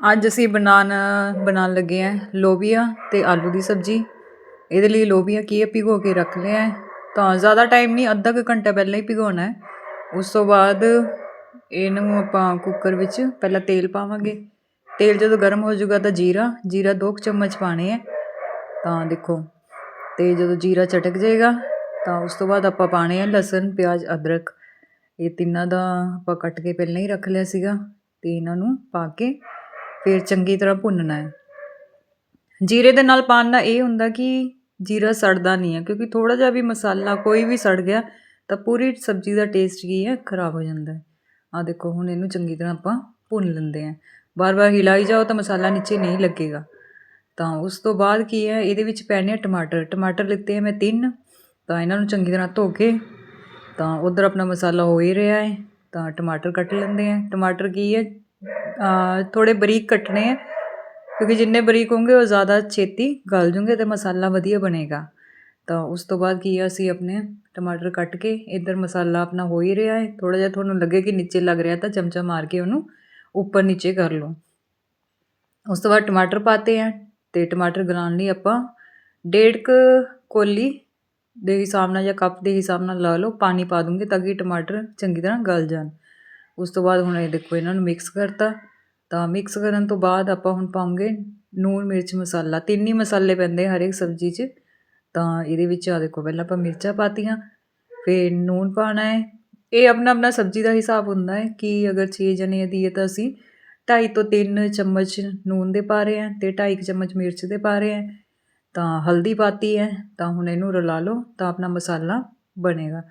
ਅੱਜ ਅਸੀਂ ਬਣਾਉਣ ਬਣਾਉਣ ਲੱਗੇ ਹਾਂ ਲੋਬੀਆ ਅਤੇ ਆਲੂ ਦੀ ਸਬਜ਼ੀ। ਇਹਦੇ ਲਈ ਲੋਬੀਆ ਕੀ ਹੈ ਭਿਗੋ ਕੇ ਰੱਖ ਲਿਆ ਤਾਂ ਜ਼ਿਆਦਾ ਟਾਈਮ ਨਹੀਂ, ਅੱਧਾ ਕੁ ਘੰਟਾ ਪਹਿਲਾਂ ਹੀ ਭਿਗੋਣਾ ਹੈ। ਉਸ ਤੋਂ ਬਾਅਦ ਇਹਨੂੰ ਆਪਾਂ ਕੁੱਕਰ ਵਿੱਚ ਪਹਿਲਾਂ ਤੇਲ ਪਾਵਾਂਗੇ। ਤੇਲ ਜਦੋਂ ਗਰਮ ਹੋ ਜਾਊਗਾ ਤਾਂ ਜੀਰਾ ਜੀਰਾ ਦੋ ਕੁ ਚਮਚ ਪਾਣੇ ਹੈ। ਤਾਂ ਦੇਖੋ, ਤੇ ਜਦੋਂ ਜੀਰਾ ਚਟਕ ਜਾਏਗਾ, ਤਾਂ ਉਸ ਤੋਂ ਬਾਅਦ ਆਪਾਂ ਪਾਣੇ ਹੈ ਲਸਣ, ਪਿਆਜ਼, ਅਦਰਕ। ਇਹ ਤਿੰਨਾਂ ਦਾ ਆਪਾਂ ਕੱਟ ਕੇ ਪਹਿਲਾਂ ਹੀ ਰੱਖ ਲਿਆ ਸੀਗਾ ਤੇ ਇਹਨਾਂ ਨੂੰ ਪਾ ਕੇ ਫਿਰ ਚੰਗੀ ਤਰ੍ਹਾਂ ਭੁੰਨਣਾ ਹੈ। ਜੀਰੇ ਦੇ ਨਾਲ ਪਾਣ ਨਾਲ ਇਹ ਹੁੰਦਾ ਕਿ ਜੀਰਾ ਸੜਦਾ ਨਹੀਂ ਹੈ, ਕਿਉਂਕਿ ਥੋੜਾ ਜਿਹਾ ਵੀ ਮਸਾਲਾ ਕੋਈ ਵੀ ਸੜ ਗਿਆ ਤਾਂ ਪੂਰੀ ਸਬਜ਼ੀ ਦਾ ਟੇਸਟ ਕੀ ਹੈ, ਖਰਾਬ ਹੋ ਜਾਂਦਾ ਹੈ। ਆ ਦੇਖੋ, ਹੁਣ ਇਹਨੂੰ ਚੰਗੀ ਤਰ੍ਹਾਂ ਆਪਾਂ ਭੁੰਨ ਲੈਂਦੇ ਆ ਬਾਰ-ਬਾਰ ਹਿਲਾਈ ਜਾਓ ਤਾਂ ਮਸਾਲਾ ਨੀਚੇ ਨਹੀਂ ਲੱਗੇਗਾ। ਤਾਂ ਉਸ ਤੋਂ ਬਾਅਦ ਕੀ ਹੈ, ਇਹਦੇ ਵਿੱਚ ਪੈਣੇ ਆ ਟਮਾਟਰ। ਟਮਾਟਰ ਲਿੱਤੇ ਹੈ ਮੈਂ ਤਿੰਨ, ਤਾਂ ਇਹਨਾਂ ਨੂੰ ਚੰਗੀ ਤਰ੍ਹਾਂ ਧੋ ਕੇ ਤਾਂ ਉਧਰ ਆਪਣਾ ਮਸਾਲਾ ਹੋ ਹੀ ਰਿਹਾ ਹੈ। ਤਾਂ ਟਮਾਟਰ ਕੱਟ ਲੈਂਦੇ ਆ ਟਮਾਟਰ ਕੀ ਹੈ ਥੋੜ੍ਹੇ ਬਰੀਕ ਕੱਟਣੇ ਹੈ ਕਿਉਂਕਿ ਜਿੰਨੇ ਬਰੀਕ ਹੋਣਗੇ ਉਹ ਜ਼ਿਆਦਾ ਛੇਤੀ ਗਲ ਜੂਗੇ ਅਤੇ ਮਸਾਲਾ ਵਧੀਆ ਬਣੇਗਾ। ਤਾਂ ਉਸ ਤੋਂ ਬਾਅਦ ਕੀ ਆ, ਅਸੀਂ ਆਪਣੇ ਟਮਾਟਰ ਕੱਟ ਕੇ ਇੱਧਰ ਮਸਾਲਾ ਆਪਣਾ ਹੋ ਹੀ ਰਿਹਾ ਹੈ। ਥੋੜ੍ਹਾ ਜਿਹਾ ਤੁਹਾਨੂੰ ਲੱਗੇ ਕਿ ਨੀਚੇ ਲੱਗ ਰਿਹਾ ਤਾਂ ਚਮਚਾ ਮਾਰ ਕੇ ਉਹਨੂੰ ਉੱਪਰ ਨੀਚੇ ਕਰ ਲਓ। ਉਸ ਤੋਂ ਬਾਅਦ ਟਮਾਟਰ ਪਾਤੇ ਆ ਤੇ ਟਮਾਟਰ ਗਲਾਉਣ ਲਈ ਆਪਾਂ ਡੇਢ ਕ ਕੋਲੀ ਦੇ ਹਿਸਾਬ ਨਾਲ ਜਾਂ ਕੱਪ ਦੇ ਹਿਸਾਬ ਨਾਲ ਲਾ ਲਓ, ਪਾਣੀ ਪਾ ਦੂੰਗੇ ਤਾਂ ਕਿ ਟਮਾਟਰ ਚੰਗੀ ਤਰ੍ਹਾਂ ਗਲ ਜਾਣ। ਉਸ ਤੋਂ ਬਾਅਦ ਹੁਣ ਇਹ ਦੇਖੋ, ਇਹਨਾਂ ਨੂੰ ਮਿਕਸ ਕਰਤਾ। ਤਾਂ ਮਿਕਸ ਕਰਨ ਤੋਂ ਬਾਅਦ ਆਪਾਂ ਹੁਣ ਪਾਉਂਗੇ ਨੂਨ, ਮਿਰਚ, ਮਸਾਲਾ। ਤਿੰਨ ਹੀ ਮਸਾਲੇ ਪੈਂਦੇ ਹਰ ਇੱਕ ਸਬਜ਼ੀ 'ਚ। ਤਾਂ ਇਹਦੇ ਵਿੱਚ ਆ ਦੇਖੋ, ਪਹਿਲਾਂ ਆਪਾਂ ਮਿਰਚਾਂ ਪਾਤੀਆਂ, ਫਿਰ ਨੂਨ ਪਾਣਾ ਹੈ। ਇਹ ਆਪਣਾ ਆਪਣਾ ਸਬਜ਼ੀ ਦਾ ਹਿਸਾਬ ਹੁੰਦਾ ਹੈ ਕਿ ਅਗਰ 6 ਜਣੇ ਦੀ ਹੈ ਤਾਂ ਅਸੀਂ 2.5 ਤੋਂ 3 ਚਮਚ ਨੂਨ ਦੇ ਪਾ ਰਹੇ ਹਾਂ ਤੇ 2.5 ਚਮਚ ਮਿਰਚ ਦੇ ਪਾ ਰਹੇ ਹਾਂ। ਤਾਂ ਹਲਦੀ ਪਾਤੀ ਹੈ, ਤਾਂ ਹੁਣ ਇਹਨੂੰ ਰਲਾ ਲਓ ਤਾਂ ਆਪਣਾ ਮਸਾਲਾ ਬਣੇਗਾ।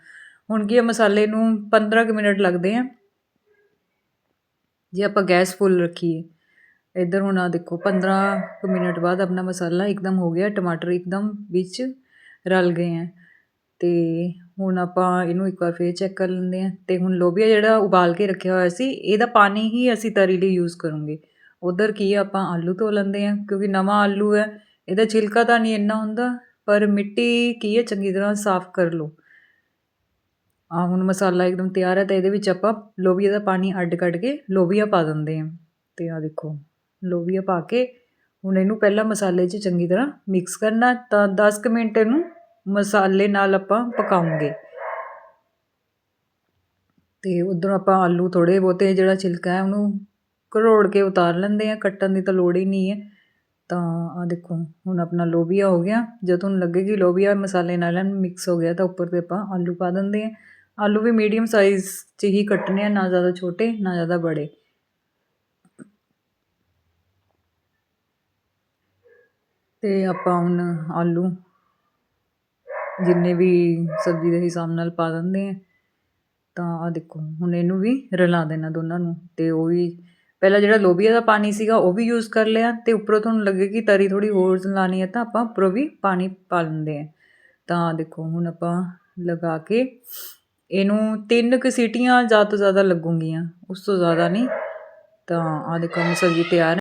ਹੁਣ ਕੀ ਹੈ ਮਸਾਲੇ ਨੂੰ 15 ਕੁ ਮਿੰਟ ਲੱਗਦੇ ਆ। ਜੇ ਆਪਾਂ ਗੈਸ ਫੁੱਲ ਰੱਖੀਏ, ਇੱਧਰ ਹੁਣ ਆ ਦੇਖੋ 15 ਕੁ ਮਿੰਟ ਬਾਅਦ ਆਪਣਾ ਮਸਾਲਾ ਇੱਕਦਮ ਹੋ ਗਿਆ, ਟਮਾਟਰ ਇੱਕਦਮ ਵਿੱਚ ਰਲ ਗਏ ਹੈ ਅਤੇ ਹੁਣ ਆਪਾਂ ਇਹਨੂੰ ਇੱਕ ਵਾਰ ਫਿਰ ਚੈੱਕ ਕਰ ਲੈਂਦੇ ਹਾਂ। ਅਤੇ ਹੁਣ ਲੋਬੀਆ ਜਿਹੜਾ ਉਬਾਲ ਕੇ ਰੱਖਿਆ ਹੋਇਆ ਸੀ, ਇਹਦਾ ਪਾਣੀ ਹੀ ਅਸੀਂ ਤਰੀ ਲਈ ਯੂਜ਼ ਕਰੂੰਗੇ। ਉਧਰ ਕੀ ਆ, ਆਪਾਂ ਆਲੂ ਧੋ ਲੈਂਦੇ ਹਾਂ, ਕਿਉਂਕਿ ਨਵਾਂ ਆਲੂ ਹੈ, ਇਹਦਾ ਛਿਲਕਾ ਤਾਂ ਨਹੀਂ ਇੰਨਾ ਹੁੰਦਾ, ਪਰ ਮਿੱਟੀ ਕੀ ਹੈ ਚੰਗੀ ਤਰ੍ਹਾਂ ਸਾਫ਼ ਕਰ ਲਓ। ਆ ਹੁਣ ਮਸਾਲਾ ਇੱਕਦਮ ਤਿਆਰ ਹੈ ਤਾਂ ਇਹਦੇ ਵਿੱਚ ਆਪਾਂ ਲੋਬੀਆ ਦਾ ਪਾਣੀ ਅੱਡ ਕੱਢ ਕੇ ਲੋਬੀਆ ਪਾ ਦਿੰਦੇ ਹਾਂ। ਅਤੇ ਆ ਦੇਖੋ, ਲੋਬੀਆ ਪਾ ਕੇ ਹੁਣ ਇਹਨੂੰ ਪਹਿਲਾਂ ਮਸਾਲੇ 'ਚ ਚੰਗੀ ਤਰ੍ਹਾਂ ਮਿਕਸ ਕਰਨਾ ਤਾਂ 10 ਕੁ ਮਿੰਟ ਇਹਨੂੰ ਮਸਾਲੇ ਨਾਲ ਆਪਾਂ ਪਕਾਉਂਗੇ। ਤੇ ਉਧਰ ਆਪਾਂ ਆਲੂ ਥੋੜੇ ਬਹੁਤੇ ਜਿਹੜਾ ਛਿਲਕਾ ਹੈ ਉਹਨੂੰ ਘਰੋੜ ਕੇ ਉਤਾਰ ਲੈਂਦੇ ਆ ਕੱਟਣ ਦੀ ਤਾਂ ਲੋੜ ਹੀ ਨਹੀਂ ਹੈ। ਤਾਂ ਆ ਦੇਖੋ, ਹੁਣ ਆਪਣਾ ਲੋਬੀਆ ਹੋ ਗਿਆ। ਜਦੋਂ ਤੁਹਾਨੂੰ ਲੱਗੇ ਕਿ ਲੋਬੀਆ ਮਸਾਲੇ ਨਾਲ ਮਿਕਸ ਹੋ ਗਿਆ ਤਾਂ ਉੱਪਰ ਤੇ ਆਪਾਂ ਆਲੂ ਪਾ ਦਿੰਦੇ ਆ ਆਲੂ ਵੀ ਮੀਡੀਅਮ ਸਾਈਜ਼ 'ਚ ਹੀ ਕੱਟਨੇ ਆ, ਨਾ ਜ਼ਿਆਦਾ ਛੋਟੇ, ਨਾ ਜ਼ਿਆਦਾ ਬੜੇ। ਤੇ ਆਪਾਂ ਹੁਣ ਆਲੂ ਜਿੰਨੇ ਵੀ ਸਬਜ਼ੀ ਦੇ ਹਿਸਾਬ ਨਾਲ ਪਾ ਦਿੰਦੇ ਆ, ਤਾਂ ਆ ਦੇਖੋ, ਹੁਣ ਇਹਨੂੰ ਵੀ ਰਲਾ ਦੇਣਾ ਦੋਨਾਂ ਨੂੰ, ਤੇ ਉਹ ਵੀ ਪਹਿਲਾਂ ਜਿਹੜਾ ਲੋਬੀਆ ਦਾ ਪਾਣੀ ਸੀਗਾ, ਉਹ ਵੀ ਯੂਜ਼ ਕਰ ਲਿਆ, ਤੇ ਉੱਪਰੋਂ ਤੁਹਾਨੂੰ ਲੱਗੇ ਕਿ ਤਰੀ ਥੋੜੀ ਹੋਰ ਲਾਣੀ ਹੈ ਤਾਂ ਆਪਾਂ ਉੱਪਰੋਂ ਵੀ ਪਾਣੀ ਪਾ ਲੈਂਦੇ ਆ। ਤਾਂ ਦੇਖੋ, ਹੁਣ ਆਪਾਂ ਲਗਾ ਕੇ ਇਹਨੂੰ ਤਿੰਨ ਕੁ ਸੀਟੀਆਂ ਜ਼ਿਆਦਾ ਤੋਂ ਜ਼ਿਆਦਾ ਲੱਗੂਗੀਆਂ, ਉਸ ਤੋਂ ਜ਼ਿਆਦਾ ਨਹੀਂ। ਤਾਂ ਆਹ ਦੇਖੋ ਸਬਜ਼ੀ ਤਿਆਰ